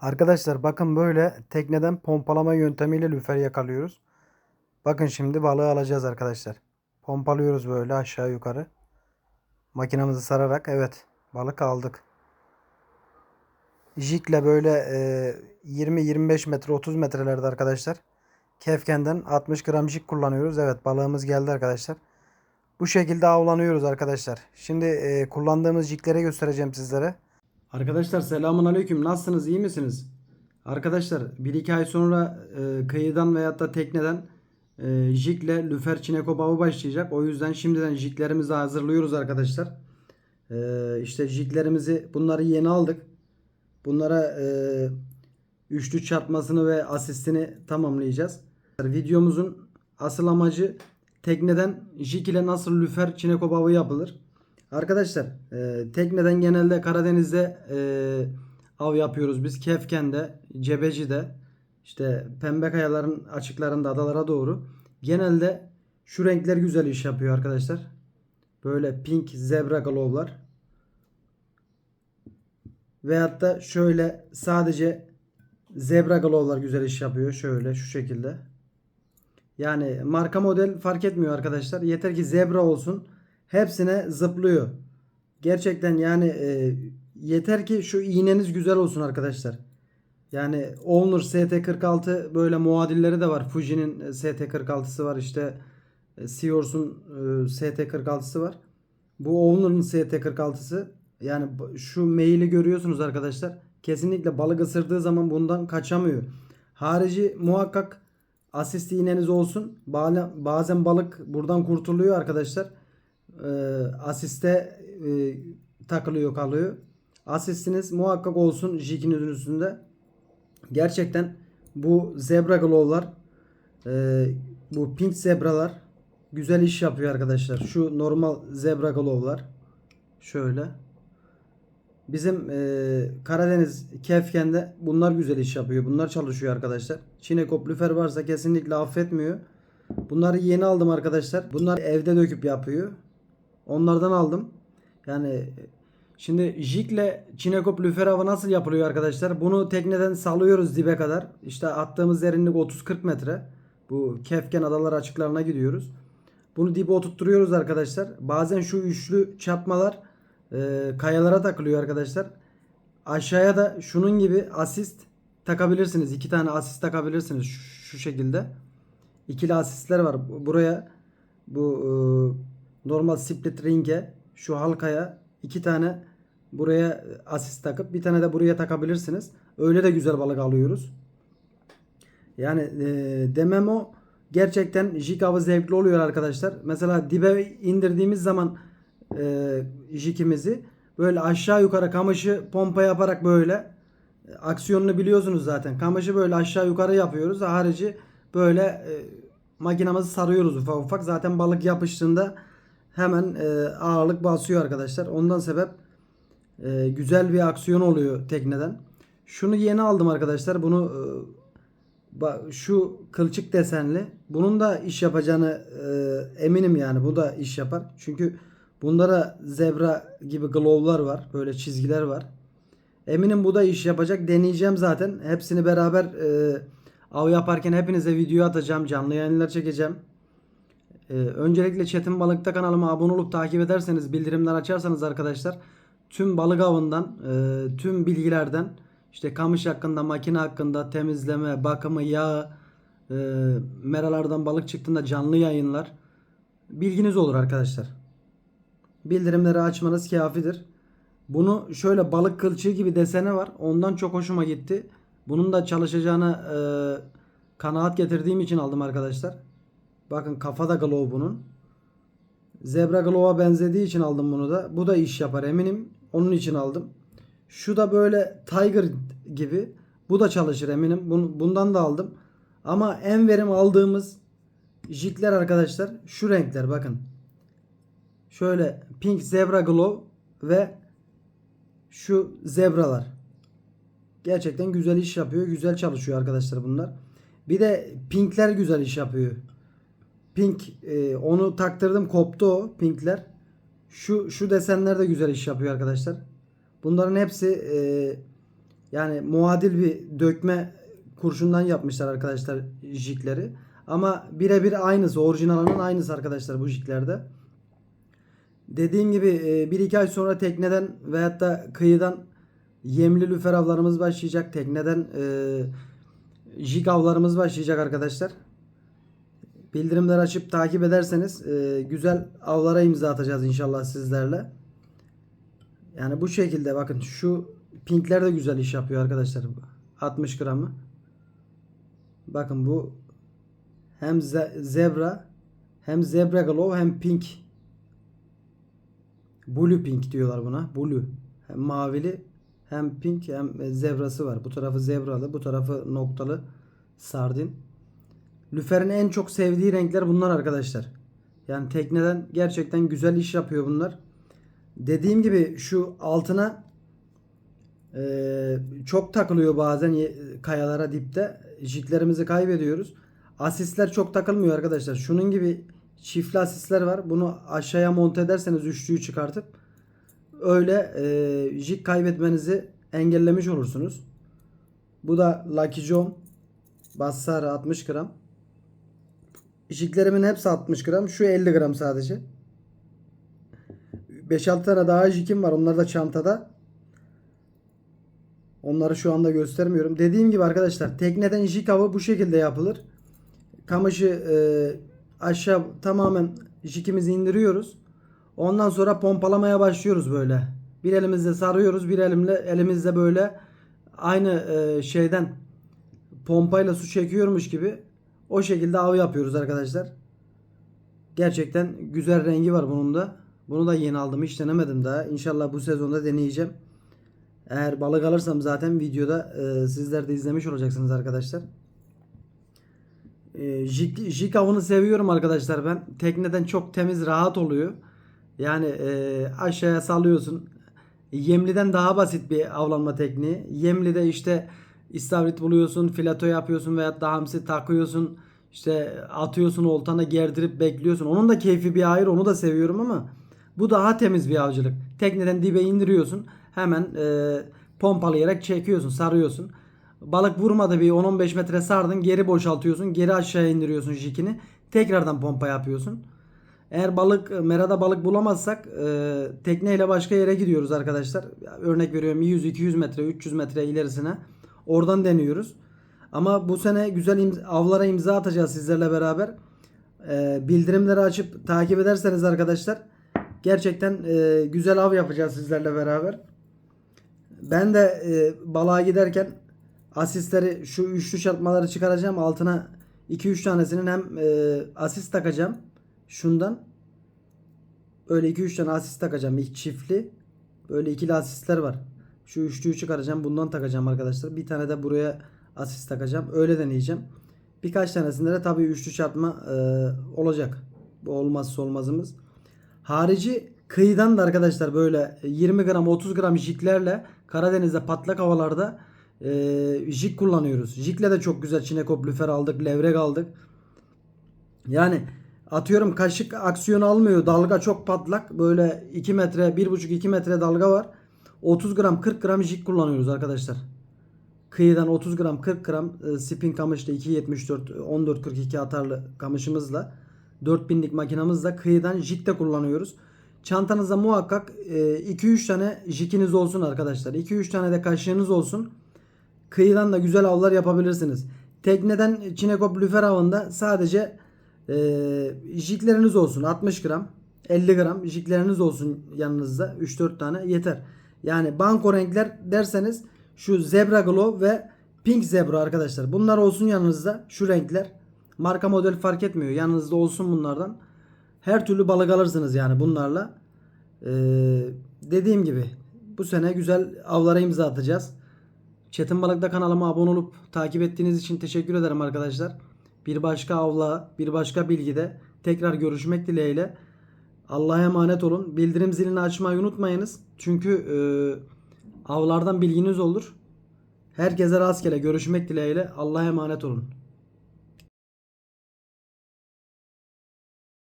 Arkadaşlar bakın böyle tekneden pompalama yöntemiyle lüfer yakalıyoruz. Bakın şimdi balığı alacağız arkadaşlar. Pompalıyoruz böyle aşağı yukarı. Makinamızı sararak evet balık aldık. Jikle böyle e, 20-25 metre 30 metrelerde arkadaşlar. Kefkenden 60 gram jik kullanıyoruz. Evet balığımız geldi arkadaşlar. Bu şekilde avlanıyoruz arkadaşlar. Şimdi e, kullandığımız jikleri göstereceğim sizlere. Arkadaşlar selamun aleyküm. Nasılsınız? iyi misiniz? Arkadaşlar 1-2 ay sonra e, kıyıdan veyahut da tekneden e, jikle lüfer çineko avı başlayacak. O yüzden şimdiden jiklerimizi hazırlıyoruz arkadaşlar. E, işte jiklerimizi bunları yeni aldık. Bunlara e, üçlü çarpmasını ve asistini tamamlayacağız. Videomuzun asıl amacı tekneden jig ile nasıl lüfer çineko avı yapılır. Arkadaşlar e, tekneden genelde Karadeniz'de e, av yapıyoruz biz. Kefken'de, Cebeci'de, işte Pembe Kayaların açıklarında adalara doğru. Genelde şu renkler güzel iş yapıyor arkadaşlar. Böyle pink zebra glow'lar. Veyahut da şöyle sadece zebra glow'lar güzel iş yapıyor. Şöyle şu şekilde. Yani marka model fark etmiyor arkadaşlar. Yeter ki zebra olsun. Hepsine zıplıyor. Gerçekten yani e, yeter ki şu iğneniz güzel olsun arkadaşlar. Yani Owner ST46 böyle muadilleri de var. Fuji'nin ST46'sı var işte. e, Sears'un e, ST46'sı var. Bu Owner'ın ST46'sı. Yani şu maili görüyorsunuz arkadaşlar. Kesinlikle balık ısırdığı zaman bundan kaçamıyor. Harici muhakkak asist iğneniz olsun. Bazen balık buradan kurtuluyor arkadaşlar. Ee, asiste e, takılıyor kalıyor. Asistiniz muhakkak olsun jiginizin üstünde. Gerçekten bu zebra glow'lar e, bu pink zebralar güzel iş yapıyor arkadaşlar. Şu normal zebra glow'lar şöyle. Bizim e, Karadeniz Kefken'de bunlar güzel iş yapıyor. Bunlar çalışıyor arkadaşlar. Çinekop lüfer varsa kesinlikle affetmiyor. Bunları yeni aldım arkadaşlar. Bunlar evde döküp yapıyor. Onlardan aldım. Yani şimdi jigle çinekop lüfer avı nasıl yapılıyor arkadaşlar? Bunu tekneden salıyoruz dibe kadar. İşte attığımız derinlik 30-40 metre. Bu Kefken adalar açıklarına gidiyoruz. Bunu dibe oturtturuyoruz arkadaşlar. Bazen şu üçlü çarpmalar e, kayalara takılıyor arkadaşlar. Aşağıya da şunun gibi asist takabilirsiniz. İki tane asist takabilirsiniz şu, şu şekilde. İkili asistler var. Bu- Buraya bu e, normal split ring'e şu halkaya iki tane buraya asist takıp bir tane de buraya takabilirsiniz. Öyle de güzel balık alıyoruz. Yani e, demem o gerçekten jig avı zevkli oluyor arkadaşlar. Mesela dibe indirdiğimiz zaman e, jikimizi böyle aşağı yukarı kamışı pompa yaparak böyle e, aksiyonunu biliyorsunuz zaten. Kamışı böyle aşağı yukarı yapıyoruz. Harici böyle e, makinamızı sarıyoruz ufak ufak. Zaten balık yapıştığında hemen e, ağırlık basıyor arkadaşlar. Ondan sebep e, güzel bir aksiyon oluyor tekneden. Şunu yeni aldım arkadaşlar. Bunu e, şu kılçık desenli. Bunun da iş yapacağını e, eminim yani. Bu da iş yapar. Çünkü bunda da zebra gibi glow'lar var. Böyle çizgiler var. Eminim bu da iş yapacak. Deneyeceğim zaten. Hepsini beraber e, av yaparken hepinize video atacağım. Canlı yayınlar çekeceğim. Ee, öncelikle Çetin Balık'ta kanalıma abone olup takip ederseniz bildirimler açarsanız arkadaşlar tüm balık avından e, tüm bilgilerden işte kamış hakkında makine hakkında temizleme bakımı yağ e, meralardan balık çıktığında canlı yayınlar bilginiz olur arkadaşlar. Bildirimleri açmanız kafidir. Bunu şöyle balık kılçığı gibi desene var. Ondan çok hoşuma gitti. Bunun da çalışacağını e, kanaat getirdiğim için aldım arkadaşlar. Bakın kafa da glow bunun. Zebra glow'a benzediği için aldım bunu da. Bu da iş yapar eminim. Onun için aldım. Şu da böyle Tiger gibi. Bu da çalışır eminim. Bun- Bundan da aldım. Ama en verim aldığımız jigler arkadaşlar şu renkler bakın. Şöyle pink zebra glow ve şu zebralar. Gerçekten güzel iş yapıyor. Güzel çalışıyor arkadaşlar bunlar. Bir de pinkler güzel iş yapıyor. Pink e, onu taktırdım koptu o pinkler. Şu şu desenler de güzel iş yapıyor arkadaşlar. Bunların hepsi e, Yani muadil bir dökme kurşundan yapmışlar arkadaşlar jikleri. Ama birebir aynısı. Orijinalinin aynısı arkadaşlar bu jiklerde. Dediğim gibi 1-2 ay sonra tekneden veyahut da kıyıdan yemli lüfer avlarımız başlayacak. Tekneden e, jig avlarımız başlayacak arkadaşlar. Bildirimleri açıp takip ederseniz e, güzel avlara imza atacağız inşallah sizlerle. Yani bu şekilde bakın şu pinkler de güzel iş yapıyor arkadaşlar. 60 gramı. Bakın bu hem ze- zebra hem zebra glow hem pink. Blue pink diyorlar buna. Blue. Hem mavili hem pink hem zebrası var. Bu tarafı zebralı, bu tarafı noktalı sardin. Lüfer'in en çok sevdiği renkler bunlar arkadaşlar. Yani tekneden gerçekten güzel iş yapıyor bunlar. Dediğim gibi şu altına eee, çok takılıyor bazen kayalara dipte. Jiklerimizi kaybediyoruz. Asistler çok takılmıyor arkadaşlar. Şunun gibi çiftli asistler var. Bunu aşağıya monte ederseniz üçlüyü çıkartıp öyle eee jig kaybetmenizi engellemiş olursunuz. Bu da Lucky John Bassara 60 gram. Jiklerimin hepsi 60 gram. Şu 50 gram sadece. 5-6 tane daha jikim var. Onlar da çantada. Onları şu anda göstermiyorum. Dediğim gibi arkadaşlar tekneden jig avı bu şekilde yapılır. Kamışı e, aşağı tamamen jikimizi indiriyoruz. Ondan sonra pompalamaya başlıyoruz böyle. Bir elimizle sarıyoruz, bir elimle elimizle böyle aynı e, şeyden pompayla su çekiyormuş gibi o şekilde av yapıyoruz arkadaşlar. Gerçekten güzel rengi var bunun da. Bunu da yeni aldım. Hiç denemedim daha. İnşallah bu sezonda deneyeceğim. Eğer balık alırsam zaten videoda e, sizler de izlemiş olacaksınız arkadaşlar. E, jig, jig avını seviyorum arkadaşlar ben. Tekneden çok temiz, rahat oluyor. Yani e, aşağıya salıyorsun. Yemliden daha basit bir avlanma tekniği. Yemlide işte istavrit buluyorsun, filato yapıyorsun veya da hamsi takıyorsun. İşte atıyorsun oltana gerdirip bekliyorsun. Onun da keyfi bir ayrı onu da seviyorum ama bu daha temiz bir avcılık. Tekneden dibe indiriyorsun. Hemen e, pompalayarak çekiyorsun, sarıyorsun. Balık vurmadı bir 10-15 metre sardın geri boşaltıyorsun. Geri aşağıya indiriyorsun jikini. Tekrardan pompa yapıyorsun. Eğer balık merada balık bulamazsak e, tekneyle başka yere gidiyoruz arkadaşlar. Örnek veriyorum 100-200 metre 300 metre ilerisine. Oradan deniyoruz. Ama bu sene güzel imza, avlara imza atacağız sizlerle beraber. E, bildirimleri açıp takip ederseniz arkadaşlar gerçekten e, güzel av yapacağız sizlerle beraber. Ben de e, balığa giderken asistleri şu üçlü çarpmaları çıkaracağım. Altına 2-3 tanesinin hem e, asist takacağım. Şundan. Öyle 2-3 tane asist takacağım. İlk çiftli. Böyle ikili asistler var. Şu üçlüyü çıkaracağım. Bundan takacağım arkadaşlar. Bir tane de buraya asist takacağım. Öyle deneyeceğim. Birkaç tanesinde de tabii üçlü çarpma e, olacak. Bu olmazsa olmazımız. Harici kıyıdan da arkadaşlar böyle 20 gram 30 gram jiklerle Karadeniz'de patlak havalarda e, jik kullanıyoruz. Jikle de çok güzel çinekop lüfer aldık, levrek aldık. Yani atıyorum kaşık aksiyon almıyor. Dalga çok patlak. Böyle 2 metre, 1,5-2 metre dalga var. 30 gram 40 gram jik kullanıyoruz arkadaşlar. Kıyıdan 30 gram 40 gram e, spin kamışla 2.74 14.42 atarlı kamışımızla 4000'lik makinamızla kıyıdan jik de kullanıyoruz. Çantanızda muhakkak e, 2-3 tane jikiniz olsun arkadaşlar. 2-3 tane de kaşığınız olsun. Kıyıdan da güzel avlar yapabilirsiniz. Tekneden çinekop lüfer avında sadece e, jikleriniz olsun 60 gram 50 gram jikleriniz olsun yanınızda 3-4 tane yeter. Yani banko renkler derseniz şu zebra glow ve pink zebra arkadaşlar. Bunlar olsun yanınızda şu renkler. Marka model fark etmiyor. Yanınızda olsun bunlardan. Her türlü balık alırsınız yani bunlarla. Ee, dediğim gibi bu sene güzel avlara imza atacağız. Çetin Balık'ta kanalıma abone olup takip ettiğiniz için teşekkür ederim arkadaşlar. Bir başka avla, bir başka bilgide tekrar görüşmek dileğiyle. Allah'a emanet olun. Bildirim zilini açmayı unutmayınız. Çünkü e, avlardan bilginiz olur. Herkese rastgele görüşmek dileğiyle. Allah'a emanet olun.